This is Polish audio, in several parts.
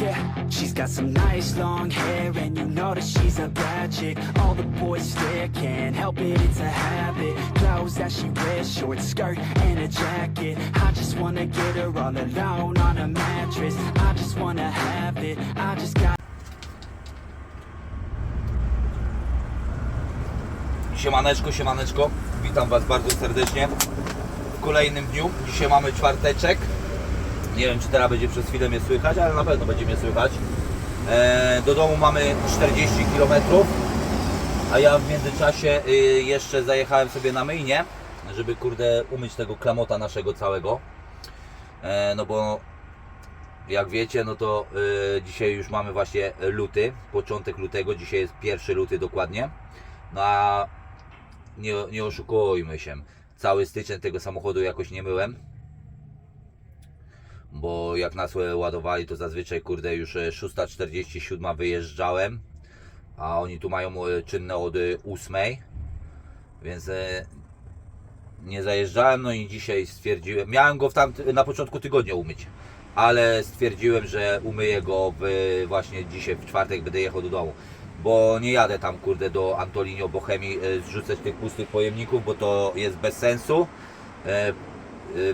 Yeah, she's got some nice long hair, and you know that she's a bad chick. All the boys stare, can't help it, it's a habit. Clothes that she wears, short skirt and a jacket. I just wanna get her all alone on a mattress. I just wanna have it, I just got. Siemaneczko, siemaneczko. Witam Was bardzo serdecznie w kolejnym dniu. Dzisiaj mamy czwarteczek. Nie wiem, czy teraz będzie przez chwilę mnie słychać, ale na pewno będzie mnie słychać. E, do domu mamy 40 km, a ja w międzyczasie y, jeszcze zajechałem sobie na myjnię, żeby kurde umyć tego klamota naszego całego. E, no bo jak wiecie, no to y, dzisiaj już mamy właśnie luty, początek lutego, dzisiaj jest pierwszy luty dokładnie. No a nie, nie oszukujmy się, cały styczeń tego samochodu jakoś nie myłem. Bo jak nas ładowali, to zazwyczaj kurde już e, 6.47 wyjeżdżałem, a oni tu mają e, czynne od e, 8, więc e, nie zajeżdżałem, no i dzisiaj stwierdziłem, miałem go w na początku tygodnia umyć, ale stwierdziłem, że umyję go w, właśnie dzisiaj w czwartek będę jechał do domu, bo nie jadę tam kurde do Antolinio Bochemii e, zrzucać tych pustych pojemników, bo to jest bez sensu, E, e,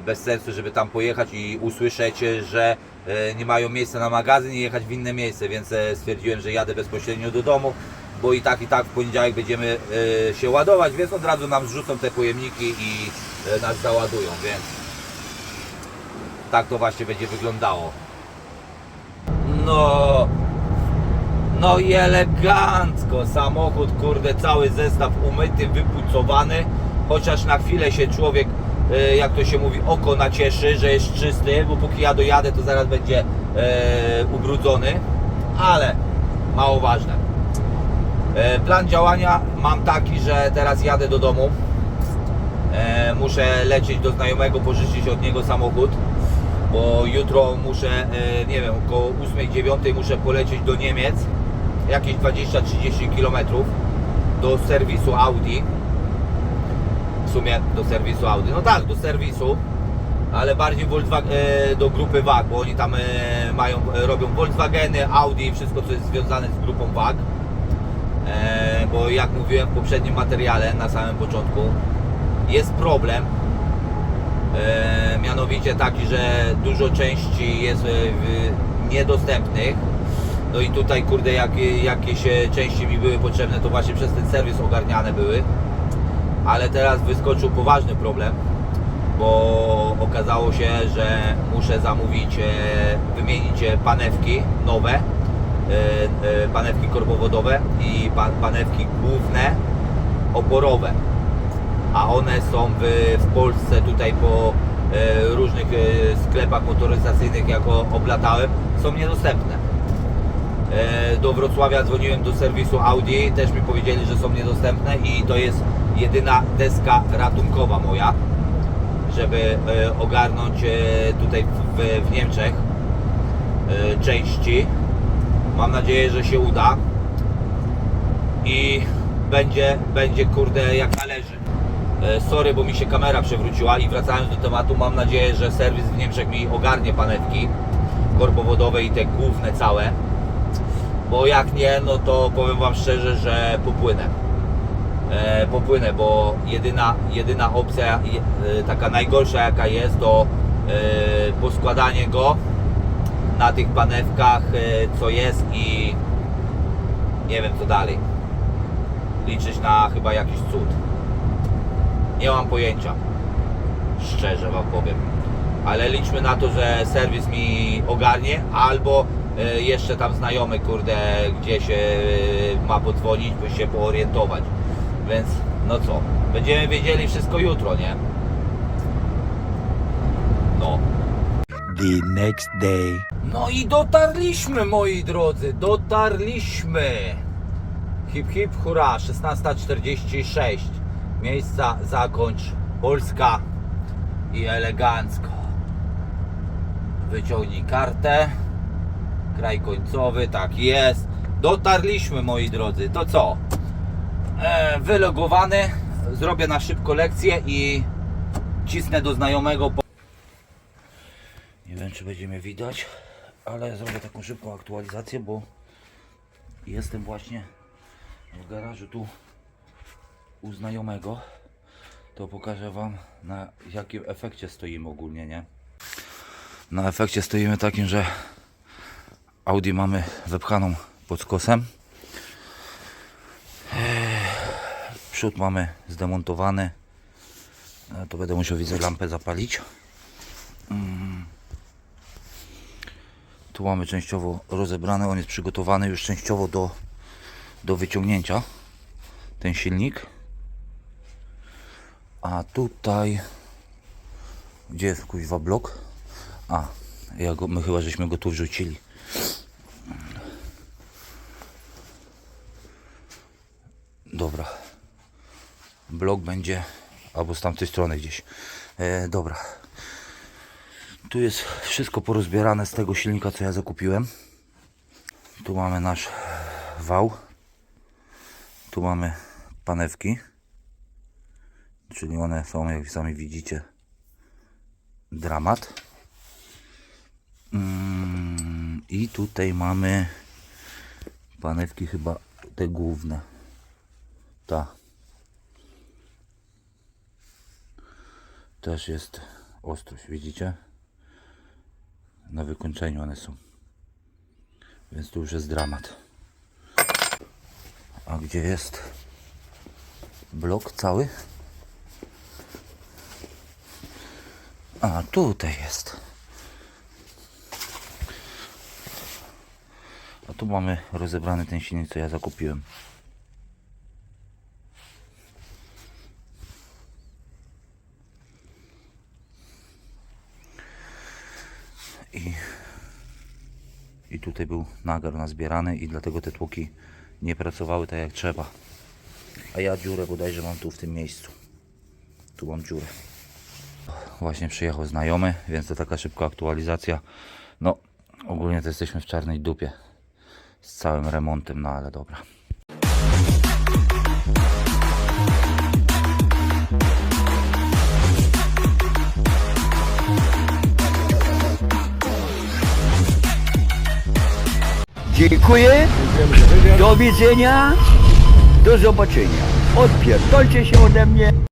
bez sensu, żeby tam pojechać i usłyszeć, e, że e, nie mają miejsca na magazyn i jechać w inne miejsce, więc stwierdziłem, że jadę bezpośrednio do domu, bo i tak i tak w poniedziałek będziemy się ładować, więc od razu nam zrzucą te pojemniki i nas załadują, więc tak to właśnie będzie wyglądało. No, no i elegancko, samochód, kurde, cały zestaw umyty, wypucowany, chociaż na chwilę się człowiek, jak to się mówi, oko nacieszy, że jest czysty, bo póki ja dojadę, to zaraz będzie e, ubrudzony, ale mało ważne. E, plan działania mam taki, że teraz jadę do domu, e, muszę lecieć do znajomego, pożyczyć od niego samochód, bo jutro muszę, e, nie wiem, około 8-9 muszę polecieć do Niemiec, jakieś 20-30 km do serwisu Audi. W sumie do serwisu Audi, no tak, do serwisu, ale bardziej Volkswagen, e, do grupy WAG, bo oni tam e, mają, e, robią Volkswageny, Audi i wszystko co jest związane z grupą WAG. Bo jak mówiłem w poprzednim materiale na samym początku, jest problem. Mianowicie taki, że dużo części jest niedostępnych. No i tutaj kurde jak, jakieś części mi były potrzebne, to właśnie przez ten serwis ogarniane były. Ale teraz wyskoczył poważny problem, bo okazało się, że muszę zamówić, e, wymienić e, panewki nowe, e, panewki korbowodowe i pa, panewki główne oporowe. A one są w, Polsce tutaj po różnych sklepach motoryzacyjnych, jako oblatałem, są niedostępne. Do Wrocławia dzwoniłem do serwisu Audi, też mi powiedzieli, że są niedostępne i to jest jedyna deska ratunkowa moja, żeby e, ogarnąć e, tutaj w, w Niemczech e, części. Mam nadzieję, że się uda i będzie, będzie kurde jak należy. Sorry, bo mi się kamera przewróciła i wracając do tematu, mam nadzieję, że serwis w Niemczech mi ogarnie panewki korbowodowe i te główne całe. Bo jak nie, no to powiem Wam szczerze, że popłynę. E, popłynę, bo jedyna, jedyna opcja, e, taka najgorsza jaka jest, to e, poskładanie go na tych panewkach, co jest i nie wiem co dalej. Liczyć na chyba jakiś cud. Nie mam pojęcia. Szczerze Wam powiem. Ale liczmy na to, że serwis mi ogarnie, albo jeszcze tam znajomy, kurde, gdzie się ma podzwonić, by się poorientować. Więc no co, będziemy wiedzieli wszystko jutro, nie? No. The next day. No i dotarliśmy, moi drodzy, dotarliśmy. Hip hip hura, 16.46. Miejsca zakończ Polska i elegancko. Wyciągnij kartę. Kraj końcowy, tak jest. Dotarliśmy, moi drodzy. To co? E, wylogowany. Zrobię na szybko lekcję i cisnę do znajomego. Nie wiem, czy będzie mnie widać, ale zrobię taką szybką aktualizację, bo jestem właśnie w garażu tu u znajomego. To pokażę Wam na jakim efekcie stoimy ogólnie, nie? Na efekcie stoimy takim, że Audi mamy wepchaną pod skosem. Przód mamy zdemontowany. E, To będę musiał widzę lampę zapalić. Mm. Tu mamy częściowo rozebrany, on jest przygotowany już częściowo do, do wyciągnięcia. Ten silnik. A tutaj gdzie jest kuźwa blok? A, ja go, my chyba żeśmy go tu wrzucili. Dobra. Blok będzie albo z tamtej strony gdzieś. E, dobra. Tu jest wszystko porozbierane z tego silnika, co ja zakupiłem. Tu mamy nasz wał. Tu mamy panewki. Czyli one są, jak sami widzicie, dramat. Mm, I tutaj mamy panewki chyba te główne. Ta. Też jest ostrość, widzicie? Na wykończeniu one są. Więc tu już jest dramat. A gdzie jest blok cały? A tutaj jest. A tu mamy rozebrany ten silnik, co ja zakupiłem. I, I tutaj był nagar nazbierany i dlatego te tłoki nie pracowały tak jak trzeba. A ja dziurę bodajże mam tu w tym miejscu. Tu mam dziurę. Właśnie przyjechał znajomy, więc to taka szybka aktualizacja. No, ogólnie to jesteśmy w czarnej dupie z całym remontem, no ale dobra. Dziękuję. Do widzenia. Do zobaczenia. Odpierdolcie się ode mnie.